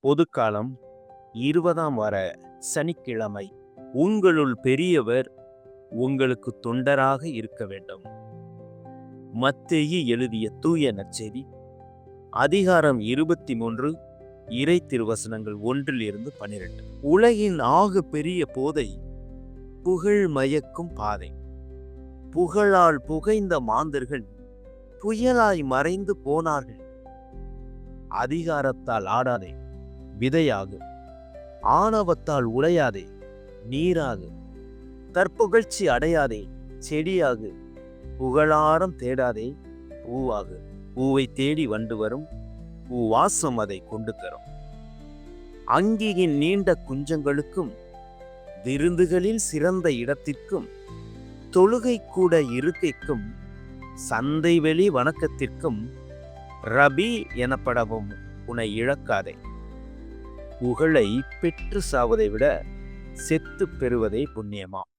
பொதுக்காலம் இருபதாம் வார சனிக்கிழமை. உங்களுள் பெரியவர் உங்களுக்கு தொண்டராக இருக்க வேண்டும். மத்தேயி எழுதிய தூய நச்செய்தி அதிகாரம் இருபத்தி மூன்று இறை திருவசனங்கள் ஒன்றில் இருந்து பனிரெண்டு. உலகின் ஆக பெரிய போதை புகழ் மயக்கும் பாதை. புகழால் புகைந்த மாந்தர்கள் புயலாய் மறைந்து போனார்கள். அதிகாரத்தால் ஆடாதே. விதையாகு ஆணவத்தால் உழையாதே நீராகு தற்புகழ்ச்சி அடையாதே செடியாகு புகழாரம் தேடாதே பூவாகு. பூவை தேடி வண்டு வரும் பூ வாசம் அதை கொண்டு தரும். அங்கியின் நீண்ட குஞ்சங்களுக்கும் விருந்துகளில் சிறந்த இடத்திற்கும் தொழுகை கூட இருக்கைக்கும் சந்தை வெளி வணக்கத்திற்கும் ரபி எனப்படவும் உன்னை இழக்காதே. புகழை பெற்று சாவதை விட செத்து பெறுவதே புண்ணியமா